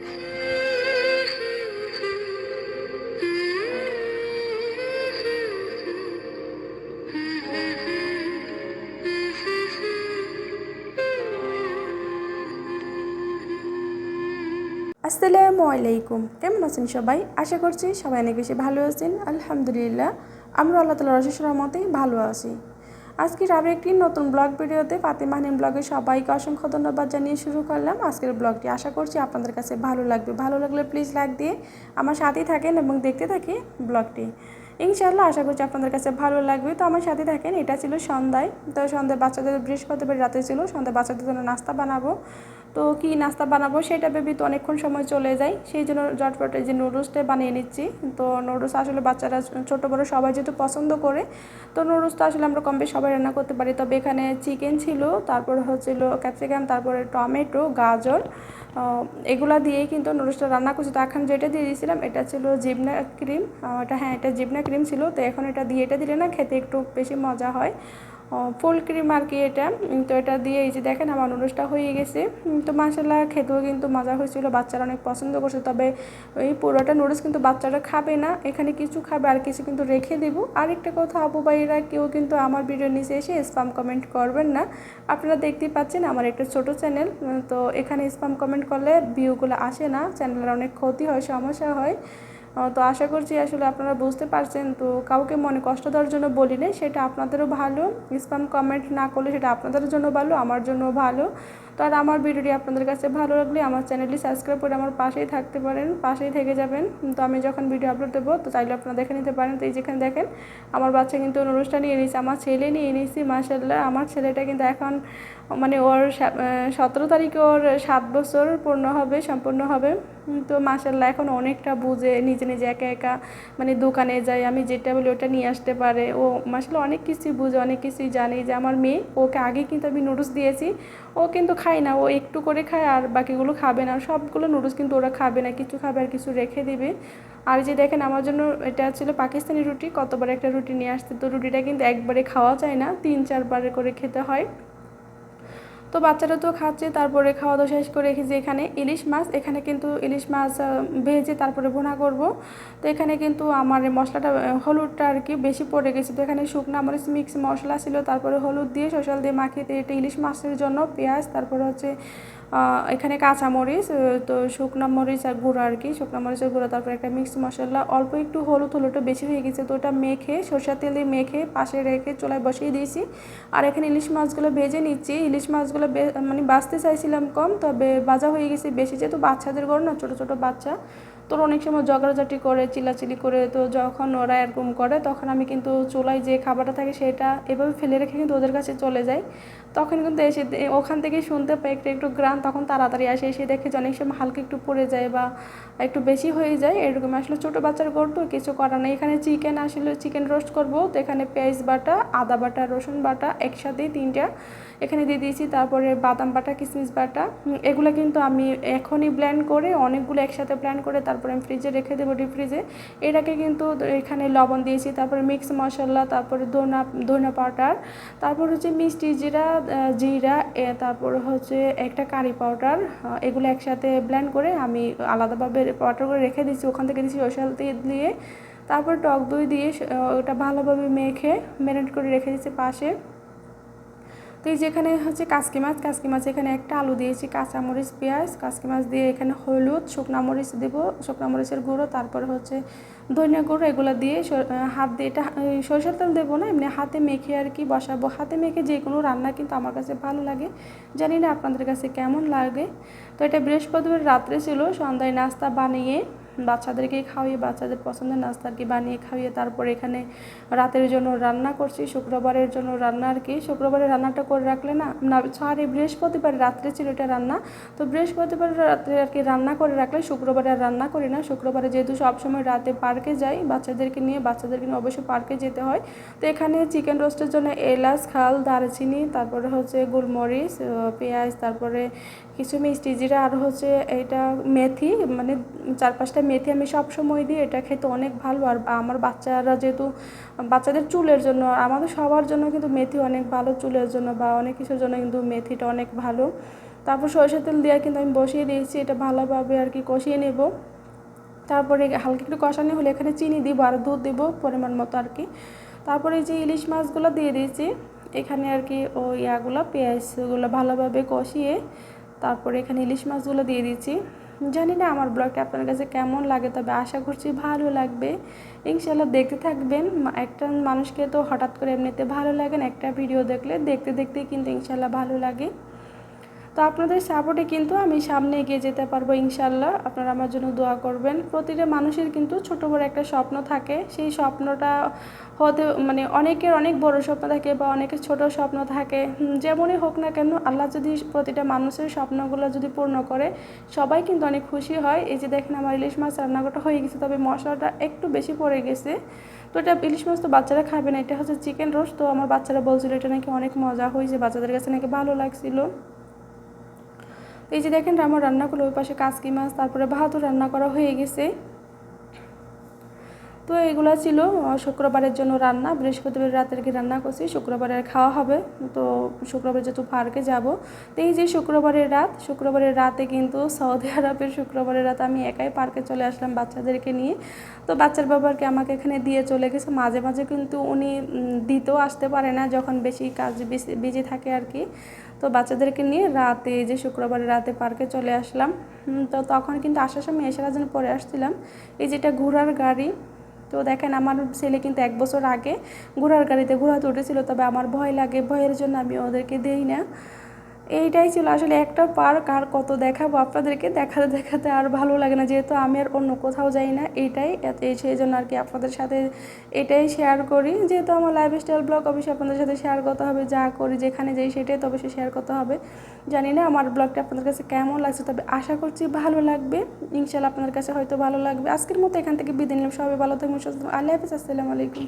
আসসালামু আলাইকুম। কেমন আছেন সবাই? আশা করছি সবাই অনেক বেশি ভালো আছেন। আলহামদুলিল্লাহ আমরা আল্লাহ তালা রসের রহমতেই ভালো আছি। আজকের আরও একটি নতুন ব্লগ ভিডিওতে ফাতেমা ব্লগে সবাইকে অসংখ্য ধন্যবাদ জানিয়ে শুরু করলাম আজকের ব্লগটি। আশা করছি আপনাদের কাছে ভালো লাগবে। ভালো লাগলে প্লিজ লাইক দিয়ে আমার সাথেই থাকেন এবং দেখতে থাকি ব্লগটি। ইনশাল্লাহ আশা করছি আপনাদের কাছে ভালো লাগবে। তো আমার সাথে থাকেন, এটা ছিল সন্ধ্যায়। তো সন্ধ্যায় বাচ্চাদের বৃহস্পতিবার রাতে ছিল, সন্ধ্যায় বাচ্চাদের জন্য নাস্তা বানাবো। তো কি নাস্তা বানাবো সেটা ভেবে তো অনেকক্ষণ সময় চলে যায়। সেই জন্য জটপট এই যে নুডলসটা বানিয়ে নিচ্ছি। তো নুডলস আসলে বাচ্চারা ছোটো বড়ো সবাই যেহেতু পছন্দ করে, তো নুডলসটা আসলে আমরা কম বেশি সবাই রান্না করতে পারি। তবে এখানে চিকেন ছিল, তারপর হচ্ছিল ক্যাপসিকাম তারপরে টমেটো, গাজর এগুলা দিয়েই কিন্তু নুডলসটা রান্না করছি। তো এখন যেটা দিয়ে দিয়েছিলাম এটা ছিল জিবনা ক্রিম এটা হ্যাঁ এটা জিবনা ক্রিম ছিল। তো এখন এটা দিয়ে এটা দিলে না খেতে একটু বেশি মজা হয়। ফুল ক্রিম আর কি এটা। তো এটা দিয়ে এই যে দেখেন আমার নুডলসটা হয়ে গেছে। তো মাসাল্লাহ খেতেও কিন্তু মজা হয়েছিল, বাচ্চারা অনেক পছন্দ করছে। তবে এই পুরোটা নুডলস কিন্তু বাচ্চারা খাবে না, এখানে কিছু খাবে আর কিছু কিন্তু রেখে দেব। আরেকটা কথা আপু ভাইয়েরা কেউ কিন্তু আমার ভিডিও নিচে এসে স্পাম কমেন্ট করবেন না। আপনারা দেখতেই পাচ্ছেন আমার একটা ছোট চ্যানেল তো এখানে স্পাম কমেন্ট করলে ভিউগুলো আসে না। চ্যানেলের অনেক ক্ষতি হয়, সমস্যা হয়। তো আশা করছি আসলে আপনারা বুঝতে পারছেন। তো কাউকে মনে কষ্ট দেওয়ার জন্য বলিলে সেটা আপনাদেরও ভালো। স্পাম কমেন্ট না করলে সেটা আপনাদের জন্য ভালো, আমার জন্য ভালো। তো আর আমার ভিডিওটি আপনাদের কাছে ভালো লাগলে আমার চ্যানেলটি সাবস্ক্রাইব করে আমার পাশেই থাকতে পারেন, পাশেই থেকে যাবেন। তো আমি যখন ভিডিও আপলোড দেবো, তো চাইলে আপনারা দেখে নিতে পারেন। তো এই যেখানে দেখেন, আমার বাচ্চা কিন্তু অনুষ্ঠান নিয়ে নিয়েছে, আমার ছেলে নিয়ে নিয়েছি মাসাল্লাহ আমার ছেলেটা কিন্তু এখন মানে ওর সতেরো তারিখে ওর সাত বছর পূর্ণ হবে, সম্পূর্ণ হবে। তো মাসাল্লাহ এখন অনেকটা বুঝে, নিজে নিজে একা একা মানে দোকানে যায়, আমি যেটা বলি ওটা নিয়ে আসতে পারে। ও মাসাল্লাহ অনেক কিছুই বুঝে, অনেক কিছুই জানে। যে আমার মেয়ে, ওকে আগে কিন্তু আমি নুডলস দিয়েছি। ও কিন্তু খায় না, ও একটু করে খায় আর বাকিগুলো খাবে না। সবগুলো নুডলস কিন্তু ওরা খাবে না, কিছু খাবে আর কিছু রেখে দিবে। আর যে দেখেন, আমার জন্য এটা ছিল পাকিস্তানি রুটি, কতবার একটা রুটি নিয়ে আসতে তো রুটিটা কিন্তু একবারে খাওয়া যায় না, তিন চারবার করে খেতে হয়। তো বাচ্চারা তো খাচ্ছে, তারপরে খাওয়া দাওয়া শেষ করে রেখেছি এখানে ইলিশ মাছ, এখানে কিন্তু ইলিশ মাছ ভেজে তারপরে ভুনা করব। তো এখানে কিন্তু আমার মশলাটা হলুদটা আর কি বেশি পড়ে গেছে। তো এখানে শুকনো মরিচ মিক্স মশলা ছিল, তারপরে হলুদ দিয়ে সশাল দিয়ে মাখিয়ে দিয়ে এটা ইলিশ মাছের জন্য পেঁয়াজ, তারপরে হচ্ছে এখানে কাঁচামরিচ তো শুকনো মরিচ আর গুঁড়ো আর কি, শুকনো মরিচের গুঁড়ো, তারপরে একটা মিক্স মশলা, অল্প একটু হলুদ, হলুদটা বেশি হয়ে গেছে, তো ওটা মেখে, সরষের তেল দিয়ে মেখে, পাশে রেখে চোলায় বসিয়ে দিয়েছি। আর এখানে ইলিশ মাছগুলো ভেজে নিচ্ছি, ইলিশ মাছগুলো মানে বাঁচতে চাইছিলাম কম, তবে বাজা হয়ে গেছে বেশি। যেহেতু বাচ্চাদের ঘর না, ছোটো ছোটো বাচ্চা তোর অনেক সময় ঝগড়াঝাটি করে চিলাচিলি করে, তো যখন ওরা এরকম করে, তখন আমি কিন্তু চুলায় যে খাবারটা থাকে সেটা এভাবে ফেলে রেখে কিন্তু ওদের কাছে চলে যাই। তখন কিন্তু এসে ওখান থেকে শুনতে পাই একটু একটু গ্রাম, তখন তাড়াতাড়ি আসে, এসে দেখে যে অনেক সময় হালকা একটু পড়ে যায় বা একটু বেশি হয়ে যায়, এরকম আসলে ছোটো বাচ্চার গড় তো কিছু করার নেই। এখানে চিকেন আসলে, চিকেন রোস্ট করব, তো এখানে পেঁয়াজ বাটা, আদা বাটা, রসুন বাটা একসাথেই তিনটা এখানে দিয়ে দিয়েছি, তারপরে বাদাম বাটা কিশমিশ বাটা। এগুলো কিন্তু আমি এখনই ব্ল্যান্ড করে অনেকগুলো একসাথে ব্ল্যান্ড করে তারপরে আমি ফ্রিজে রেখে দেবো ডিপ ফ্রিজে এটাকে কিন্তু এখানে লবণ দিয়েছি, তারপরে মিক্স মশলা, তারপরে ধনা ধনা পাউডার, তারপর হচ্ছে মিষ্টি জিরা জিরা তারপর হচ্ছে একটা কারি পাউডার এগুলো একসাথে ব্ল্যান্ড করে আমি আলাদাভাবে পাউডার করে রেখে দিচ্ছি ওখান থেকে দিচ্ছি সরষাল তেল দিয়ে। তারপর টক দই দিয়ে ওটা ভালোভাবে মেখে ম্যারিনেট করে রেখে দিচ্ছি পাশে। তো এই যেখানে হচ্ছে কাসকি মাছ কাসকি মাছ এখানে একটা আলু দিয়েছি কাঁচামরিচ পেঁয়াজ, কাসকি মাছ দিয়ে এখানে হলুদ, শুকনা মরিচ দেবো, শুকনা মরিচের গুঁড়ো, তারপরে হচ্ছে ধনিয়া গুঁড়ো, এগুলো দিয়ে হাত দিয়ে এটা সরষের তেল দেবো না, এমনি হাতে মেখে আর কি বসাবো। হাতে মেখে যে কোনো রান্না কিন্তু আমার কাছে ভালো লাগে। জানি না আপনাদের কাছে কেমন লাগে। তো এটা বৃহস্পতিবার রাত্রে ছিল, সন্ধ্যায় নাস্তা বানিয়ে বাচ্চাদেরকে খাওয়িয়ে, বাচ্চাদের পছন্দের নাস্তা আর কি বানিয়ে খাওয়িয়ে, তারপর এখানে রাতের জন্য রান্না করছি, শুক্রবারের জন্য রান্না আর কি। শুক্রবারে রান্নাটা করে রাখলে না না, সরি, বৃহস্পতিবার রাত্রে ছিল এটা রান্না। তো বৃহস্পতিবার রাত্রে আর কি রান্না করে রাখলে শুক্রবারে আর রান্না করি না। শুক্রবারে যেহেতু সবসময় রাতে পার্কে যাই, বাচ্চাদেরকে নিয়ে বাচ্চাদেরকে নিয়ে অবশ্যই পার্কে যেতে হয়। তো এখানে চিকেন রোস্টের জন্য এলাচ, খাল, দারচিনি, তারপরে হচ্ছে গোলমরিচ পেঁয়াজ, তারপরে কিছু মিষ্টি জিরা, আর হচ্ছে এটা মেথি মানে চার পাঁচটা মেথি আমি সব সময় দিই, এটা খেতে অনেক ভালো। আর আমার বাচ্চারা যেহেতু, বাচ্চাদের চুলের জন্য, আমাদের সবার জন্য কিন্তু মেথি অনেক ভালো চুলের জন্য বা অনেক কিছুর জন্য কিন্তু মেথিটা অনেক ভালো। তারপর সরষের তেল দিয়ে কিন্তু আমি বসিয়ে দিয়েছি, এটা ভালোভাবে আর কি কষিয়ে নেব। তারপরে হালকা একটু কষানো হলে এখানে চিনি দিব আর দুধ দিব পরিমাণ মতো আর কি। তারপরে যে ইলিশ মাছগুলো দিয়ে দিয়েছি, এখানে আর কি ওই ইয়াগুলো, পেঁয়াজগুলো ভালোভাবে কষিয়ে তারপরে এখানে ইলিশ মাছগুলো দিয়ে দিয়েছি। জানি না আমার ব্লগটা আপনার কাছে কেমন লাগে, তবে আশা করছি ভালো লাগবে। ইনশাল্লাহ দেখতে থাকবেন। একটা মানুষকে তো হঠাৎ করে এমনিতে ভালো লাগে না, একটা ভিডিও দেখলে দেখতে দেখতে কিন্তু ইনশাল্লাহ ভালো লাগে। তো আপনাদের সাপোর্টে কিন্তু আমি সামনে এগিয়ে যেতে পারব ইনশাল্লাহ আপনারা আমার জন্য দোয়া করবেন। প্রতিটা মানুষের কিন্তু ছোট বড় একটা স্বপ্ন থাকে। সেই স্বপ্নটা হতে মানে অনেকের অনেক বড় স্বপ্ন থাকে বা অনেকের ছোট স্বপ্ন থাকে। যেমনই হোক না কেন, আল্লাহ যদি প্রতিটা মানুষের স্বপ্নগুলো যদি পূর্ণ করে, সবাই কিন্তু অনেক খুশি হয়। এই যে দেখেন আমার ইলিশ মাছ রান্নাটা হয়ে গেছে, তবে মশলাটা একটু বেশি পড়ে গেছে। তো এটা ইলিশ মাছ তো বাচ্চারা খাবে না, এটা হচ্ছে চিকেন রোস্ট। তো আমার বাচ্চারা বলছিল, এটা নাকি অনেক মজা হয়েছে। বাচ্চাদের কাছে নাকি ভালো লাগছিল। এই যে দেখেন আমার রান্নাগুলো ওই পাশে কাসকি মাছ, তারপরে ভাতও রান্না করা হয়ে গেছে। তো এগুলো ছিল শুক্রবারের জন্য রান্না, বৃহস্পতিবার রাতের কি রান্না করছি শুক্রবারের খাওয়া হবে। তো শুক্রবার যেহেতু পার্কে যাব, তো এই যে শুক্রবারের রাত, শুক্রবারের রাতে কিন্তু সৌদি আরবের শুক্রবারের রাতে আমি একাই পার্কে চলে আসলাম বাচ্চাদেরকে নিয়ে। তো বাচ্চার বাবাকে আমাকে এখানে দিয়ে চলে গেছে, মাঝে মাঝে কিন্তু উনি দিতেও আসতে পারে না, যখন বেশি কাজ বিজি থাকে আর কি। তো বাচ্চাদেরকে নিয়ে রাতে, যে শুক্রবারের রাতে পার্কে চলে আসলাম। তো তখন কিন্তু আসার সময় এসারা যেন পরে আসছিলাম। এই যেটা ঘোড়ার গাড়ি, তো দেখেন আমার ছেলে কিন্তু এক বছর আগে ঘোড়ার গাড়িতে ঘোরাতে উঠেছিল তবে আমার ভয় লাগে, ভয়ের জন্য আমি ওদেরকে দেই না। এইটাই ছিল আসলে একটা পার্ক আর কত দেখাবো আপনাদেরকে দেখাতে দেখাতে আর ভালো লাগে না। যেহেতু আমি আর অন্য কোথাও যাই না, এইটাই সেই জন্য আর কি আপনাদের সাথে এটাই শেয়ার করি। যেহেতু আমার লাইফস্টাইল ব্লগ অবশ্যই আপনাদের সাথে শেয়ার করতে হবে, যা করি, যেখানে যাই সেটাই তো অবশ্যই শেয়ার করতে হবে। জানি না আমার ব্লগটা আপনাদের কাছে কেমন লাগছে, তবে আশা করছি ভালো লাগবে। ইনশাল্লাহ আপনাদের কাছে হয়তো ভালো লাগবে। আজকের মতো এখান থেকে বিদিন নিলাম। সবাই ভালো থাকবেন। আল্লাহ হাফিজ, আসসালামু আলাইকুম।